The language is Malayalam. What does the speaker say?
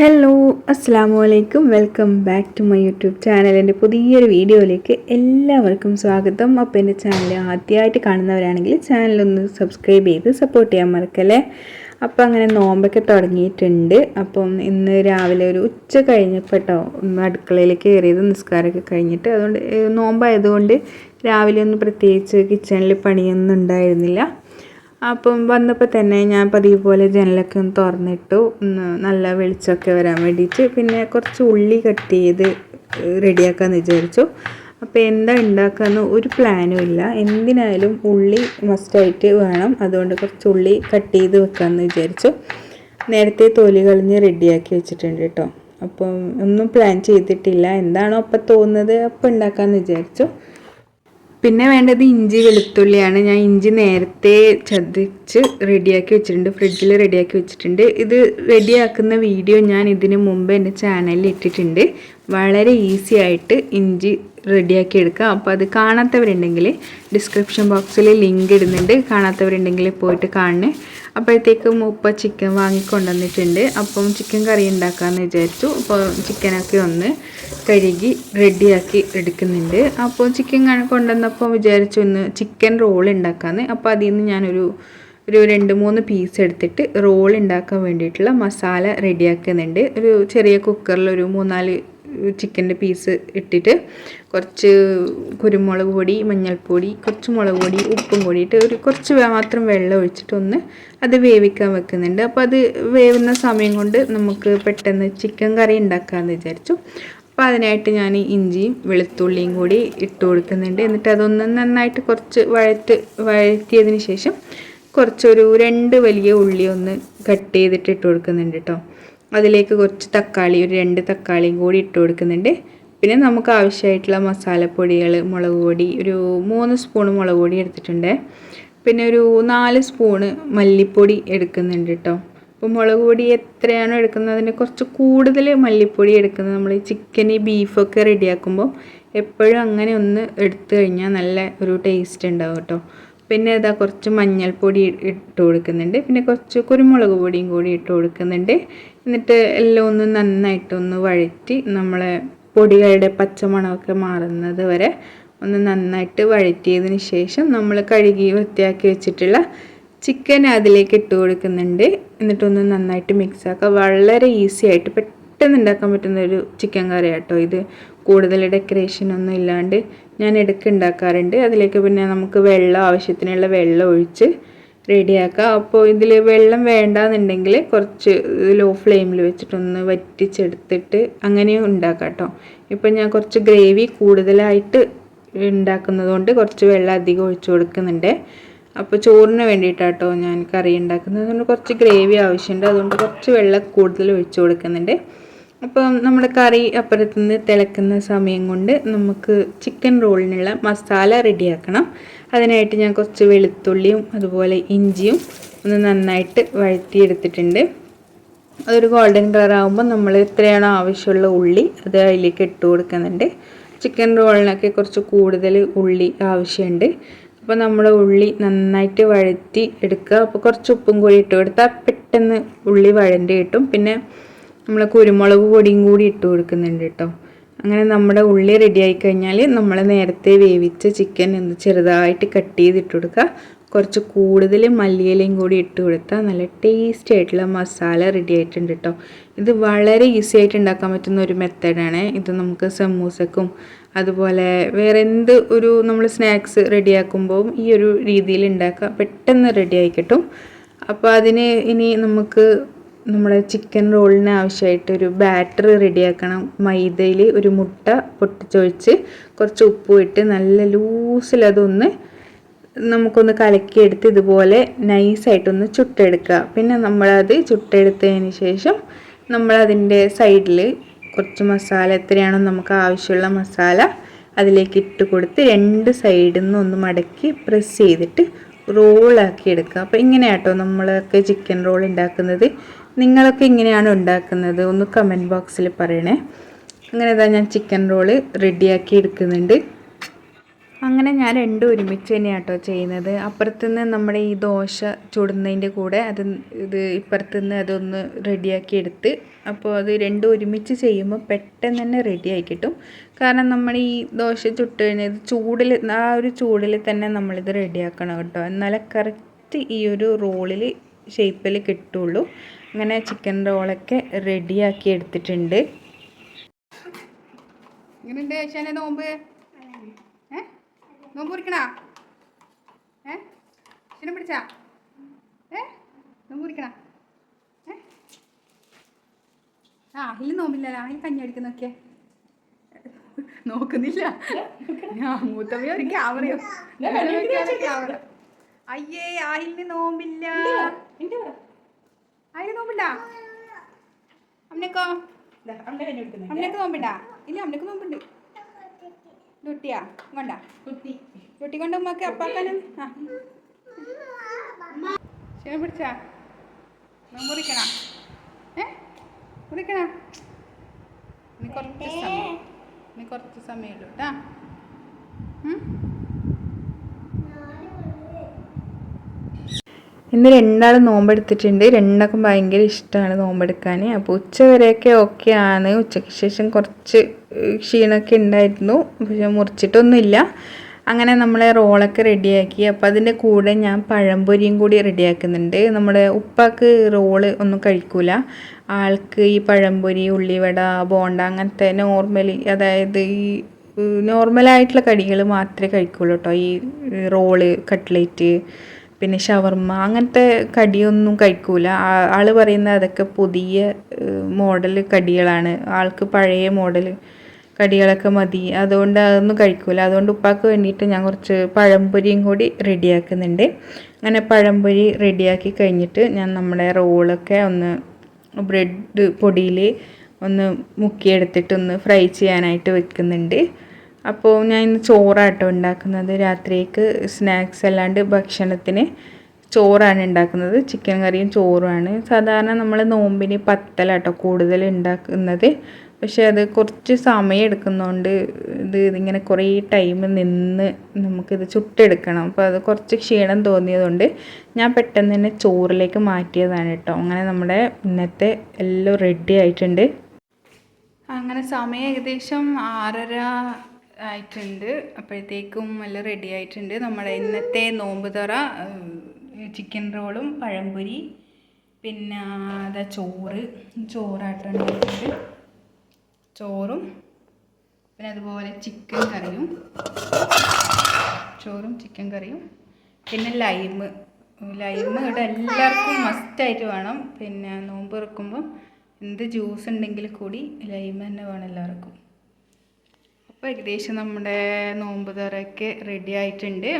ഹലോ അസ്സാം വലൈക്കും welcome back to my YouTube channel എന്റെ പുതിയൊരു വീഡിയോയിലേക്ക് എല്ലാവർക്കും സ്വാഗതം. അപ്പോൾ എന്റെ ചാനൽ ആദ്യമായിട്ട് കാണുന്നവരാണെങ്കിൽ ചാനലൊന്ന് സബ്സ്ക്രൈബ് ചെയ്ത് സപ്പോർട്ട് ചെയ്യാൻ മറക്കല്ലേ? അപ്പോൾ അങ്ങനെ നോമ്പൊക്കെ തുടങ്ങിയിട്ടുണ്ട്. അപ്പം ഇന്ന് രാവിലെ ഒരു ഉച്ച കഴിഞ്ഞപ്പോൾ ഒന്ന് അടുക്കളയിലേക്ക് കയറിയത് നിസ്കാരമൊക്കെ കഴിഞ്ഞിട്ട്. അതുകൊണ്ട് നോമ്പായതുകൊണ്ട് രാവിലെ ഒന്നും പ്രത്യേകിച്ച് കിച്ചണിൽ പണിയൊന്നും ഉണ്ടായിരുന്നില്ല. അപ്പം വന്നപ്പോൾ തന്നെ ഞാൻ പതിവ് പോലെ ജനലൊക്കെ ഒന്ന് തുറന്നിട്ടു. നല്ല വെളിച്ചമൊക്കെ വരാൻ വേണ്ടിയിട്ട് പിന്നെ കുറച്ച് ഉള്ളി കട്ട് ചെയ്ത് റെഡിയാക്കാമെന്ന് വിചാരിച്ചു. അപ്പോൾ എന്താ ഉണ്ടാക്കാമെന്ന് ഒരു പ്ലാനും ഇല്ല. എന്തിനായാലും ഉള്ളി മസ്റ്റായിട്ട് വേണം. അതുകൊണ്ട് കുറച്ച് ഉള്ളി കട്ട് ചെയ്ത് വെക്കാമെന്ന് വിചാരിച്ചു. നേരത്തെ തൊലി കളഞ്ഞ് റെഡിയാക്കി വെച്ചിട്ടുണ്ട് കേട്ടോ അപ്പം ഒന്നും പ്ലാൻ ചെയ്തിട്ടില്ല. എന്താണോ അപ്പം തോന്നുന്നത് അപ്പം ഉണ്ടാക്കാമെന്ന് വിചാരിച്ചു. പിന്നെ വേണ്ടത് ഇഞ്ചി വെളുത്തുള്ളിയാണ്. ഞാൻ ഇഞ്ചി നേരത്തെ ചതിച്ച് റെഡിയാക്കി വെച്ചിട്ടുണ്ട്. ഫ്രിഡ്ജിൽ റെഡിയാക്കി വെച്ചിട്ടുണ്ട്. ഇത് റെഡിയാക്കുന്ന വീഡിയോ ഞാൻ ഇതിനു മുമ്പ് എന്റെ ചാനലിൽ ഇട്ടിട്ടുണ്ട്. വളരെ ഈസി ആയിട്ട് ഇഞ്ചി റെഡിയാക്കി എടുക്കുക അപ്പോൾ അത് കാണാത്തവരുണ്ടെങ്കിൽ ഡിസ്ക്രിപ്ഷൻ ബോക്സിൽ ലിങ്ക് ഇടുന്നുണ്ട്. കാണാത്തവരുണ്ടെങ്കിൽ പോയിട്ട് കാണണേ. അപ്പോഴത്തേക്കും ഉപ്പ ചിക്കൻ വാങ്ങിക്കൊണ്ടുവന്നിട്ടുണ്ട്. അപ്പം ചിക്കൻ കറി ഉണ്ടാക്കാമെന്ന് വിചാരിച്ചു. അപ്പോൾ ചിക്കനൊക്കെ ഒന്ന് കഴുകി റെഡിയാക്കി എടുക്കുന്നുണ്ട്. അപ്പോൾ ചിക്കൻ കൊണ്ടുവന്നപ്പോൾ വിചാരിച്ചു ഒന്ന് ചിക്കൻ റോൾ ഉണ്ടാക്കാമെന്ന്. അപ്പോൾ അതിൽ നിന്ന് ഞാനൊരു ഒരു രണ്ട് മൂന്ന് പീസ് എടുത്തിട്ട് റോൾ ഉണ്ടാക്കാൻ വേണ്ടിയിട്ടുള്ള മസാല റെഡിയാക്കുന്നുണ്ട് ഒരു ചെറിയ കുക്കറിൽ ഒരു മൂന്നാൽ ചിക്കന്റെ പീസ് ഇട്ടിട്ട് കുറച്ച് കുരുമുളക് പൊടി മഞ്ഞൾപ്പൊടി കുറച്ച് മുളക് പൊടി ഉപ്പും കൂടി ഇട്ട് ഒരു കുറച്ച് മാത്രം വെള്ളം ഒഴിച്ചിട്ട് ഒന്ന് അത് വേവിക്കാൻ വെക്കുന്നുണ്ട്. അപ്പോൾ അത് വേവുന്ന സമയം കൊണ്ട് നമുക്ക് പെട്ടെന്ന് ചിക്കൻ കറി ഉണ്ടാക്കാമെന്ന് വിചാരിച്ചു. അപ്പോൾ അതിനായിട്ട് ഞാൻ ഇഞ്ചിയും വെളുത്തുള്ളിയും കൂടി ഇട്ട് കൊടുക്കുന്നുണ്ട്. എന്നിട്ട് അതൊന്ന് നന്നായിട്ട് കുറച്ച് വഴറ്റ് വഴറ്റിയതിന് ശേഷം കുറച്ചൊരു രണ്ട് വലിയ ഉള്ളി ഒന്ന് കട്ട് ചെയ്തിട്ട് ഇട്ട് കൊടുക്കുന്നുണ്ട് കേട്ടോ. അതിലേക്ക് കുറച്ച് തക്കാളി ഒരു രണ്ട് തക്കാളിയും കൂടി ഇട്ട് കൊടുക്കുന്നുണ്ട്. പിന്നെ നമുക്ക് ആവശ്യമായിട്ടുള്ള മസാലപ്പൊടികൾ മുളക് പൊടി ഒരു മൂന്ന് സ്പൂൺ മുളക് പൊടി എടുത്തിട്ടുണ്ട്. പിന്നെ ഒരു നാല് സ്പൂണ് മല്ലിപ്പൊടി എടുക്കുന്നുണ്ട് കേട്ടോ അപ്പോൾ മുളക് പൊടി എത്രയാണോ എടുക്കുന്നത് അതിന് കുറച്ച് കൂടുതൽ മല്ലിപ്പൊടി എടുക്കുന്നത് നമ്മൾ ചിക്കൻ ബീഫൊക്കെ റെഡിയാക്കുമ്പോൾ എപ്പോഴും അങ്ങനെ ഒന്ന് എടുത്തു കഴിഞ്ഞാൽ നല്ല ഒരു ടേസ്റ്റ് ഉണ്ടാവും കേട്ടോ പിന്നെ ഇതാ കുറച്ച് മഞ്ഞൾപ്പൊടി ഇട്ട് കൊടുക്കുന്നുണ്ട്. പിന്നെ കുറച്ച് കുരുമുളക് പൊടിയും കൂടി ഇട്ട് കൊടുക്കുന്നുണ്ട്. എന്നിട്ട് എല്ലാം ഒന്ന് നന്നായിട്ടൊന്ന് വഴറ്റി നമ്മളെ പൊടികളുടെ പച്ചമണമൊക്കെ മാറുന്നത് വരെ ഒന്ന് നന്നായിട്ട് വഴറ്റിയതിന് ശേഷം നമ്മൾ കഴുകി വൃത്തിയാക്കി വെച്ചിട്ടുള്ള ചിക്കൻ അതിലേക്ക് ഇട്ട് കൊടുക്കുന്നുണ്ട്. എന്നിട്ടൊന്ന് നന്നായിട്ട് മിക്സ് ആക്കുക. വളരെ ഈസി ആയിട്ട് പെട്ടെന്ന് ഉണ്ടാക്കാൻ പറ്റുന്ന ഒരു ചിക്കൻ കറി കേട്ടോ ഇത്. കൂടുതൽ ഡെക്കറേഷൻ ഒന്നും ഇല്ലാണ്ട് ഞാൻ ഇടയ്ക്ക് ഉണ്ടാക്കാറുണ്ട്. അതിലേക്ക് പിന്നെ നമുക്ക് വെള്ളം ആവശ്യത്തിനുള്ള വെള്ളം ഒഴിച്ച് റെഡിയാക്കുക അപ്പോൾ ഇതിൽ വെള്ളം വേണ്ടാന്നുണ്ടെങ്കിൽ കുറച്ച് ലോ ഫ്ലെയിമിൽ വെച്ചിട്ടൊന്ന് വറ്റിച്ചെടുത്തിട്ട് അങ്ങനെയും ഉണ്ടാക്കാം കേട്ടോ ഇപ്പം ഞാൻ കുറച്ച് ഗ്രേവി കൂടുതലായിട്ട് ഉണ്ടാക്കുന്നതുകൊണ്ട് കുറച്ച് വെള്ളം അധികം ഒഴിച്ചു കൊടുക്കുന്നുണ്ട്. അപ്പോൾ ചോറിന് വേണ്ടിയിട്ടാട്ടോ ഞാൻ കറി ഉണ്ടാക്കുന്നത്. അതുകൊണ്ട് കുറച്ച് ഗ്രേവി ആവശ്യമുണ്ട്. അതുകൊണ്ട് കുറച്ച് വെള്ളം കൂടുതൽ ഒഴിച്ചു കൊടുക്കുന്നുണ്ട്. അപ്പം നമ്മുടെ കറി അപ്പുറത്തുനിന്ന് തിളക്കുന്ന സമയം കൊണ്ട് നമുക്ക് ചിക്കൻ റോളിനുള്ള മസാല റെഡിയാക്കണം അതിനായിട്ട് ഞാൻ കുറച്ച് വെളുത്തുള്ളിയും അതുപോലെ ഇഞ്ചിയും ഒന്ന് നന്നായിട്ട് വഴറ്റിയെടുത്തിട്ടുണ്ട്. അതൊരു ഗോൾഡൻ കളർ ആകുമ്പോൾ നമ്മൾ എത്രയാണോ ആവശ്യമുള്ള ഉള്ളി അത് അതിലേക്ക് ഇട്ട് കൊടുക്കുന്നുണ്ട്. ചിക്കൻ റോളിനൊക്കെ കുറച്ച് കൂടുതൽ ഉള്ളി ആവശ്യമുണ്ട്. അപ്പോൾ നമ്മൾ ഉള്ളി നന്നായിട്ട് വഴറ്റി എടുക്കുക. അപ്പോൾ കുറച്ച് ഉപ്പും കൂടി ഇട്ട് കൊടുത്താൽ പെട്ടെന്ന് ഉള്ളി വഴണ്ടി കിട്ടും. പിന്നെ നമ്മൾ കുരുമുളക് പൊടിയും കൂടി ഇട്ട് കൊടുക്കുന്നുണ്ട് കേട്ടോ അങ്ങനെ നമ്മുടെ ഉള്ളി റെഡി ആയി കഴിഞ്ഞാൽ നമ്മൾ നേരത്തെ വേവിച്ച ചിക്കൻ ഒന്ന് ചെറുതായിട്ട് കട്ട് ചെയ്തിട്ട് കൊടുക്കുക. കുറച്ച് കൂടുതൽ മല്ലിയിലയും കൂടി ഇട്ട് കൊടുത്താൽ നല്ല ടേസ്റ്റി ആയിട്ടുള്ള മസാല റെഡി ആയിട്ടുണ്ട് കേട്ടോ ഇത് വളരെ ഈസി ആയിട്ട് ഉണ്ടാക്കാൻ പറ്റുന്ന ഒരു മെത്തേഡാണ് ഇത് നമുക്ക് സമൂസക്കും അതുപോലെ വേറെ എന്ത് ഒരു നമ്മൾ സ്നാക്സ് റെഡിയാക്കുമ്പോൾ ഈ ഒരു രീതിയിൽ ഉണ്ടാക്കുക പെട്ടെന്ന് റെഡിയായി കിട്ടും. അപ്പോൾ അതിന് ഇനി നമുക്ക് നമ്മുടെ ചിക്കൻ റോളിന് ആവശ്യമായിട്ട് ഒരു ബാറ്റർ റെഡിയാക്കണം മൈദയിൽ ഒരു മുട്ട പൊട്ടിച്ചൊഴിച്ച് കുറച്ച് ഉപ്പും ഇട്ട് നല്ല ലൂസിൽ അതൊന്ന് നമുക്കൊന്ന് കലക്കിയെടുത്ത് ഇതുപോലെ നൈസായിട്ടൊന്ന് ചുട്ടെടുക്കുക. പിന്നെ നമ്മളത് ചുട്ടെടുത്തതിന് ശേഷം നമ്മളതിന്റെ സൈഡിൽ കുറച്ച് മസാല എത്രയാണോ നമുക്ക് ആവശ്യമുള്ള മസാല അതിലേക്ക് ഇട്ട് കൊടുത്ത് രണ്ട് സൈഡിൽ നിന്ന് ഒന്ന് മടക്കി പ്രസ് ചെയ്തിട്ട് റോളാക്കി എടുക്കുക. അപ്പോൾ ഇങ്ങനെയാട്ടോ നമ്മളൊക്കെ ചിക്കൻ റോൾ ഉണ്ടാക്കുന്നത്. നിങ്ങളൊക്കെ ഇങ്ങനെയാണ് ഉണ്ടാക്കുന്നത്? ഒന്ന് കമന്റ് ബോക്സിൽ പറയണേ. അങ്ങനെ ഇതാ ഞാൻ ചിക്കൻ റോൾ റെഡിയാക്കി എടുക്കുന്നുണ്ട്. അങ്ങനെ ഞാൻ രണ്ടും ഒരുമിച്ച് തന്നെയാണ് കേട്ടോ ചെയ്യുന്നത്. അപ്പുറത്തുനിന്ന് നമ്മുടെ ഈ ദോശ ചുടുന്നതിന്റെ കൂടെ അത് ഇത് ഇപ്പുറത്തുനിന്ന് അതൊന്ന് റെഡിയാക്കി എടുത്ത് അപ്പോൾ അത് രണ്ടും ഒരുമിച്ച് ചെയ്യുമ്പോൾ പെട്ടെന്ന് തന്നെ റെഡിയായി കിട്ടും. കാരണം നമ്മൾ ഈ ദോശ ചുട്ട് കഴിഞ്ഞത് ചൂടിൽ ആ ഒരു ചൂടിൽ തന്നെ നമ്മളിത് റെഡിയാക്കണം കേട്ടോ. എന്നാലേ കറക്റ്റ് ഈ ഒരു റോളിൽ ഷേപ്പിൽ കിട്ടുള്ളൂ. അങ്ങനെ ചിക്കൻ റോളൊക്കെ റെഡിയാക്കി എടുത്തിട്ടുണ്ട് എങ്ങനെയുണ്ട് ഏഷ്യാനെ നോമ്പ് ഏ നോമ്പ് കുറിക്കണാ ഏ ക്ഷീണം പിടിച്ചാ ഏ നോമ്പ് കുറിക്കണ ഏ ആ അഹിൽ നോമ്പില്ലല്ലോ അഹിൽ കഞ്ഞി അടിക്കുന്ന നോക്കിയേ നോക്കുന്നില്ല ഞാൻ മൂത്തമ്മയോ ഒരു ക്യാമറയോ ക്യാമറ അയ്യേ ആഹിലിന് നോമ്പില്ല ആഹിൽ നോമ്പിണ്ടാ? അമ്മനക്കോ? അമ്മനക്ക് നോമ്പിണ്ടാ? ഇല്ല അമ്മനക്ക് നോമ്പുണ്ട്. ഡ്യൂട്ടിയാ കൊണ്ടാ? ഡ്യൂട്ടി കൊണ്ട് ഉമ്മക്ക് അപ്പാക്കാനും? ആ. ക്ഷീണം പിടിച്ചാ? മുറിക്കണ? ഏ? മുറിക്കണ? നീ കുറച്ച് സമയം. നീ കുറച്ച് സമയം ഇല്ലു കേട്ടാ ഇന്ന് രണ്ടാളും നോമ്പെടുത്തിട്ടുണ്ട്. രണ്ടാൾക്കും ഭയങ്കര ഇഷ്ടമാണ് നോമ്പെടുക്കാൻ അപ്പോൾ ഉച്ച വരെയൊക്കെ ആണ്. ഉച്ചയ്ക്ക് ശേഷം കുറച്ച് ക്ഷീണമൊക്കെ ഉണ്ടായിരുന്നു. പക്ഷെ മുറിച്ചിട്ടൊന്നുമില്ല. അങ്ങനെ നമ്മളെ റോളൊക്കെ റെഡിയാക്കി. അപ്പോൾ അതിന്റെ കൂടെ ഞാൻ പഴംപൊരിയും കൂടി റെഡിയാക്കുന്നുണ്ട്. നമ്മുടെ ഉപ്പാക്ക് റോൾ ഒന്നും കഴിക്കൂല. ആൾക്ക് ഈ പഴംപൊരി ഉള്ളിവട ബോണ്ട അങ്ങനത്തെ നോർമലി അതായത് ഈ നോർമലായിട്ടുള്ള കടികൾ മാത്രമേ കഴിക്കുള്ളൂ കേട്ടോ. ഈ റോൾ കട്ട്ലേറ്റ് പിന്നെ ഷവർമ്മ അങ്ങനത്തെ കടിയൊന്നും കഴിക്കൂല. ആൾ ആൾ പറയുന്നത് അതൊക്കെ പുതിയ മോഡൽ കടികളാണ്. ആൾക്ക് പഴയ മോഡൽ കടികളൊക്കെ മതി. അതുകൊണ്ട് അതൊന്നും കഴിക്കൂല. അതുകൊണ്ട് ഉപ്പാക്ക് വേണ്ടിയിട്ട് ഞാൻ കുറച്ച് പഴംപൊരിയും കൂടി റെഡിയാക്കുന്നുണ്ട്. അങ്ങനെ പഴംപൊരി റെഡിയാക്കി കഴിഞ്ഞിട്ട് ഞാൻ നമ്മുടെ റോളൊക്കെ ഒന്ന് ബ്രെഡ് പൊടിയിൽ ഒന്ന് മുക്കിയെടുത്തിട്ട് ഒന്ന് ഫ്രൈ ചെയ്യാനായിട്ട് വെക്കുന്നുണ്ട്. അപ്പോൾ ഞാൻ ഇന്ന് ചോറാട്ടോ ഉണ്ടാക്കുന്നത്. രാത്രിക്ക് സ്നാക്സ് അല്ലാണ്ട് ഭക്ഷണത്തിന് ചോറാണ് ഉണ്ടാക്കുന്നത്. ചിക്കൻ കറിയും ചോറുമാണ്. സാധാരണ നമ്മൾ നോമ്പിന് പത്തലാട്ടോ കൂടുതൽ ഉണ്ടാക്കുന്നത്. പക്ഷേ അത് കുറച്ച് സമയം എടുക്കുന്നതുകൊണ്ട് ഇത് ഇതിങ്ങനെ കുറേ ടൈം നിന്ന് നമുക്കിത് ചുട്ടെടുക്കണം. അപ്പോൾ അത് കുറച്ച് ക്ഷീണം തോന്നിയതുകൊണ്ട് ഞാൻ പെട്ടെന്ന് തന്നെ ചോറിലേക്ക് മാറ്റിയതാണ് കേട്ടോ. അങ്ങനെ നമ്മുടെ ഇന്നത്തെ എല്ലാം റെഡി ആയിട്ടുണ്ട്. അങ്ങനെ സമയം ഏകദേശം ആറര ആയിട്ടുണ്ട്. അപ്പോഴത്തേക്കും എല്ലാം റെഡി ആയിട്ടുണ്ട്. നമ്മുടെ ഇന്നത്തെ നോമ്പ് തുറ ചിക്കൻ റോളും പഴംപൊരി പിന്നെ അതാ ചോറ് ചോറായിട്ടുണ്ട് ചോറും പിന്നെ അതുപോലെ ചിക്കൻ കറിയും. ചോറും ചിക്കൻ കറിയും. പിന്നെ ലൈമ്. ലൈമ് ഇവിടെ എല്ലാവർക്കും മസ്റ്റായിട്ട് വേണം. പിന്നെ നോമ്പ് തുറക്കുമ്പം എന്ത് ജ്യൂസ് ഉണ്ടെങ്കിൽ കൂടി ലൈമ് തന്നെ വേണം എല്ലാവർക്കും. അപ്പോൾ ഏകദേശം നമ്മുടെ നോമ്പ് തുറയൊക്കെ റെഡി ആയിട്ടുണ്ട്.